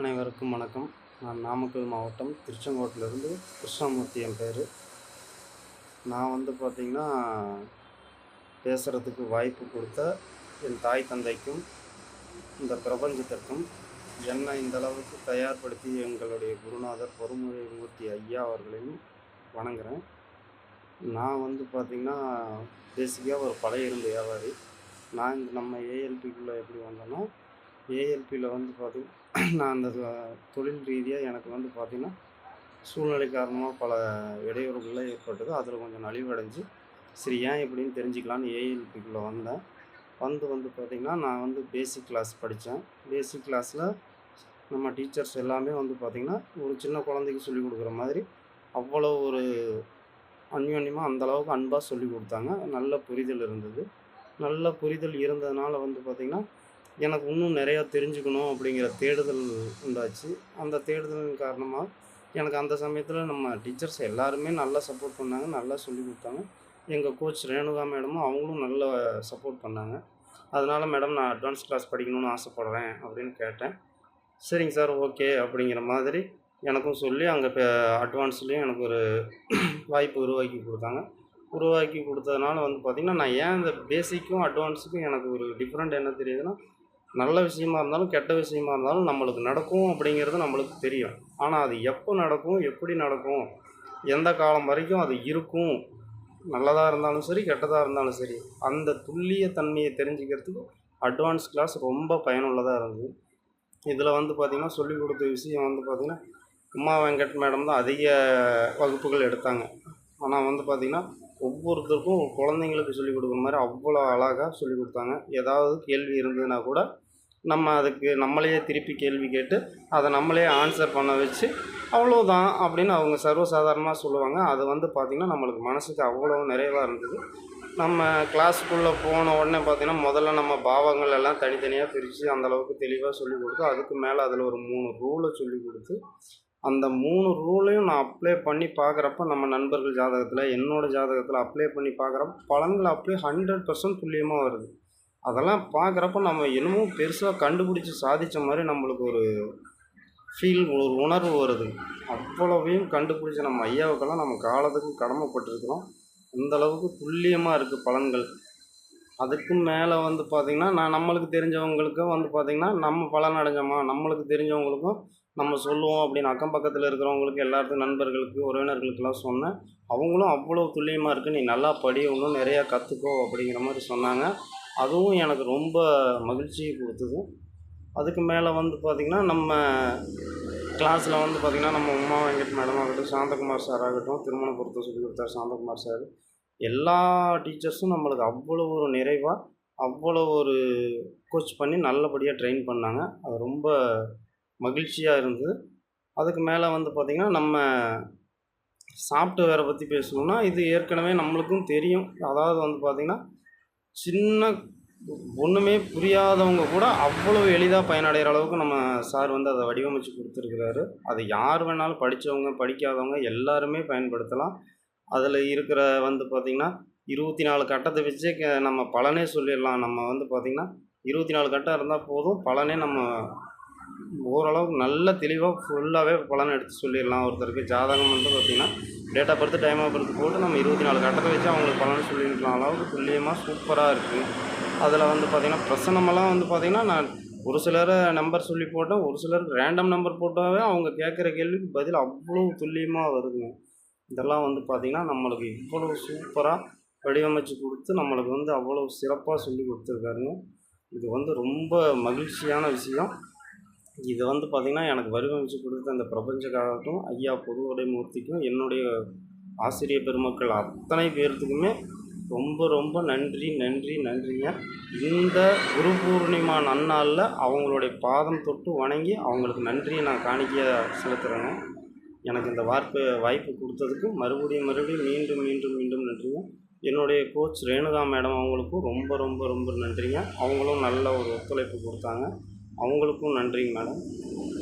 அனைவருக்கும் வணக்கம். நான் நாமக்கல் மாவட்டம் திருச்செங்கோட்டிலிருந்து கிருஷ்ணமூர்த்தி என் பேர். நான் வந்து பார்த்திங்கன்னா பேசுகிறதுக்கு வாய்ப்பு கொடுத்த என் தாய் தந்தைக்கும் இந்த பிரபஞ்சத்திற்கும் என்னை இந்த அளவுக்கு தயார்படுத்தி எங்களுடைய குருநாதர் பொறுமுறை மூர்த்தி ஐயா அவர்களையும் வணங்குறேன். நான் வந்து பார்த்திங்கன்னா பேசிக்காக ஒரு பழைய இருந்த வியாபாரி. நான் நம்ம ஏஎல்பிக்குள்ளே எப்படி வந்தேன்னா ஏஎல்பியில் வந்து பார்த்திங்கன்னா நான் அந்த தொழில் ரீதியாக எனக்கு வந்து பார்த்திங்கன்னா சூழ்நிலை காரணமாக பல இடையூறுகள்லாம் ஏற்பட்டது. அதில் கொஞ்சம் நலிவடைஞ்சு சரி ஏன் எப்படின்னு தெரிஞ்சுக்கலான்னு ஏஎல்பிக்குள்ளே வந்தேன். வந்து வந்து பார்த்திங்கன்னா நான் வந்து பேசிக் கிளாஸ் படித்தேன் பேசிக் கிளாஸில் நம்ம டீச்சர்ஸ் எல்லாமே வந்து பார்த்திங்கன்னா ஒரு சின்ன குழந்தைக்கு சொல்லிக் கொடுக்குற மாதிரி அவ்வளோ ஒரு அந்யோன்யமாக அந்தளவுக்கு அன்பாக சொல்லி கொடுத்தாங்க. நல்ல புரிதல் இருந்தது. நல்ல புரிதல் இருந்ததுனால வந்து பார்த்திங்கன்னா எனக்கு இன்னும் நிறையா தெரிஞ்சுக்கணும் அப்படிங்கிற தேடுதல் உண்டாச்சு. அந்த தேடுதலின் காரணமாக எனக்கு அந்த சமயத்தில் நம்ம டீச்சர்ஸ் எல்லாருமே நல்லா சப்போர்ட் பண்ணாங்க நல்லா சொல்லி கொடுத்தாங்க. எங்கள் கோச் ரேணுகா மேடமும் அவங்களும் நல்லா சப்போர்ட் பண்ணாங்க. அதனால் மேடம் நான் அட்வான்ஸ் கிளாஸ் படிக்கணும்னு ஆசைப்பட்றேன் அப்படின்னு கேட்டேன். சரிங்க சார் ஓகே அப்படிங்கிற மாதிரி எனக்கும் சொல்லி அங்கே இப்போ அட்வான்ஸ்லேயும் எனக்கு ஒரு வாய்ப்பு உருவாக்கி கொடுத்தாங்க. உருவாக்கி கொடுத்ததுனால வந்து பார்த்திங்கன்னா நான் ஏன் இந்த பேசிக்கும் அட்வான்ஸுக்கும் எனக்கு ஒரு டிஃப்ரெண்ட் என்ன தெரியுதுன்னா நல்ல விஷயமா இருந்தாலும் கெட்ட விஷயமா இருந்தாலும் நம்மளுக்கு நடக்கும் அப்படிங்கிறது நம்மளுக்கு தெரியும். ஆனால் அது எப்போ நடக்கும் எப்படி நடக்கும் எந்த காலம் வரைக்கும் அது இருக்கும் நல்லதாக இருந்தாலும் சரி கெட்டதாக இருந்தாலும் சரி அந்த துல்லிய தன்மையை தெரிஞ்சுக்கிறதுக்கு அட்வான்ஸ் கிளாஸ் ரொம்ப பயனுள்ளதாக இருந்தது. இதில் வந்து பார்த்திங்கன்னா சொல்லிக் கொடுத்த விஷயம் வந்து பார்த்திங்கன்னா உமா வெங்கட் மேடம் தான் அதிக வகுப்புகள் எடுத்தாங்க. ஆனால் வந்து பார்த்திங்கன்னா ஒவ்வொருத்தருக்கும் குழந்தைங்களுக்கு சொல்லிக் கொடுக்குற மாதிரி அவ்வளோ அழகாக சொல்லிக் கொடுத்தாங்க. ஏதாவது கேள்வி இருந்ததுன்னா கூட நம்ம அதுக்கு நம்மளையே திருப்பி கேள்வி கேட்டு அதை நம்மளே ஆன்சர் பண்ண வச்சு அவ்வளோதான் அப்படின்னு அவங்க சர்வசாதாரணமாக சொல்லுவாங்க. அது வந்து பார்த்திங்கன்னா நம்மளுக்கு மனசுக்கு அவ்வளோ நிறைவாக இருந்தது. நம்ம கிளாஸுக்குள்ளே போன உடனே பார்த்திங்கன்னா முதல்ல நம்ம பாவங்கள் எல்லாம் தனித்தனியாக பிரித்து அந்தளவுக்கு தெளிவாக சொல்லிக் கொடுத்து அதுக்கு மேலே அதில் ஒரு மூணு ரூலை சொல்லி கொடுத்து அந்த மூணு ரூலையும் நான் அப்ளை பண்ணி பார்க்குறப்ப நம்ம நண்பர்கள் ஜாதகத்தில் என்னோடய ஜாதகத்தில் அப்ளை பண்ணி பார்க்குறப்ப பலன்கள் அப்படியே ஹண்ட்ரட் பர்சன்ட் துல்லியமாக வருது. அதெல்லாம் பார்க்குறப்ப நம்ம என்னமோ பெருசாக கண்டுபிடிச்சி சாதித்த மாதிரி நம்மளுக்கு ஒரு ஃபீல் ஒரு உணர்வு வருது. அவ்வளவையும் கண்டுபிடிச்ச நம்ம ஐயாவுக்கெல்லாம் நம்ம காலத்துக்கு கடமைப்பட்டிருக்கிறோம். அந்த அளவுக்கு துல்லியமாக இருக்குது பலன்கள். அதுக்கு மேலே வந்து பார்த்திங்கன்னா நான் நம்மளுக்கு தெரிஞ்சவங்களுக்கும் வந்து பார்த்திங்கன்னா நம்ம பலன் அடைஞ்சோமா நம்மளுக்கு தெரிஞ்சவங்களுக்கும் நம்ம சொல்லுவோம் அப்படின்னு அக்கம் பக்கத்தில் இருக்கிறவங்களுக்கு எல்லாத்துக்கும் நண்பர்களுக்கு உறவினர்களுக்கெல்லாம் சொன்னேன். அவங்களும் அவ்வளோ துல்லியமாக இருக்குது நீ நல்லா படி இன்னும் நிறையா கற்றுக்கோ அப்படிங்கிற மாதிரி சொன்னாங்க. அதுவும் எனக்கு ரொம்ப மகிழ்ச்சியை கொடுத்தது. அதுக்கு மேலே வந்து பார்த்திங்கன்னா நம்ம கிளாஸில் வந்து பார்த்திங்கன்னா நம்ம உமா வெங்கட் மேடம் ஆகட்டும் சாந்தகுமார் சார் ஆகட்டும் திருமண சொல்லி கொடுத்தார் சாந்தகுமார் சார் எல்லா டீச்சர்ஸும் நம்மளுக்கு அவ்வளோ ஒரு நிறைவாக அவ்வளோ ஒரு கோச் பண்ணி நல்லபடியாக ட்ரெயின் பண்ணாங்க. அது ரொம்ப மகிழ்ச்சியாக இருந்தது. அதுக்கு மேலே வந்து பார்த்திங்கன்னா நம்ம சாஃப்ட்வேரை பற்றி பேசணுன்னா இது ஏற்கனவே நம்மளுக்கும் தெரியும். அதாவது வந்து பார்த்திங்கன்னா சின்ன ஒன்றுமே புரியாதவங்க கூட அவ்வளோ எளிதாக பயனடைகிற அளவுக்கு நம்ம சார் வந்து அதை வடிவமைச்சு கொடுத்துருக்குறாரு. அது யார் வேணாலும் படித்தவங்க படிக்காதவங்க எல்லாருமே பயன்படுத்தலாம். அதில் இருக்கிற வந்து பார்த்திங்கன்னா இருபத்தி நாலு கட்டத்தை வச்சு க நம்ம பலனே சொல்லிடலாம். நம்ம வந்து பார்த்திங்கன்னா இருபத்தி நாலு கட்டம் இருந்தால் போதும் பலனே நம்ம ஓரளவுக்கு நல்ல தெளிவாக ஃபுல்லாகவே பலன் எடுத்து சொல்லிடலாம். ஒருத்தருக்கு ஜாதகம் வந்து பார்த்திங்கன்னா date of birth time of birth போட்டு நம்ம இருபத்தி நாலு கட்டத்தை வச்சு அவங்களுக்கு பலன் சொல்லிக்கலாம் அளவுக்கு துல்லியமாக சூப்பராக இருக்குது அதில் வந்து பார்த்திங்கன்னா பிரசனமெல்லாம் வந்து பார்த்திங்கன்னா நான் ஒரு சிலரை நம்பர் சொல்லி போட்டேன். ஒரு சிலருக்கு ரேண்டம் நம்பர் போட்டாவே அவங்க கேட்குற கேள்விக்கு பதில் அவ்வளோ துல்லியமாக வருதுங்க. இதெல்லாம் வந்து பார்த்திங்கன்னா நம்மளுக்கு இவ்வளோ சூப்பராக வடிவமைச்சு கொடுத்து நம்மளுக்கு வந்து அவ்வளோ சிறப்பாக சொல்லி கொடுத்துருக்காருங்க. இது வந்து ரொம்ப மகிழ்ச்சியான விஷயம். இது வந்து பார்த்திங்கன்னா எனக்கு வடிவமைச்சு கொடுத்த அந்த பிரபஞ்சக்காகட்டும் ஐயா பொதுவுடைய மூர்த்திக்கும் என்னுடைய ஆசிரியர் பெருமக்கள் அத்தனை பேர்த்துக்குமே ரொம்ப ரொம்ப நன்றி நன்றி நன்றிங்க. இந்த குரு பூர்ணிமா நன்னாளில் அவங்களுடைய பாதம் தொட்டு வணங்கி அவங்களுக்கு நன்றியை நான் காணிக்க செலுத்துகிறேங்க எனக்கு இந்த வாய்ப்பு வாய்ப்பு கொடுத்ததுக்கு மறுபடியும் மறுபடியும் மீண்டும் மீண்டும் மீண்டும் நன்றிங்க. என்னுடைய கோச் ரேணுகா மேடம் அவங்களுக்கும் ரொம்ப ரொம்ப ரொம்ப நன்றிங்க. அவங்களும் நல்ல ஒரு ஒத்துழைப்பு கொடுத்தாங்க. அவங்களுக்கும் நன்றிங்க மேடம்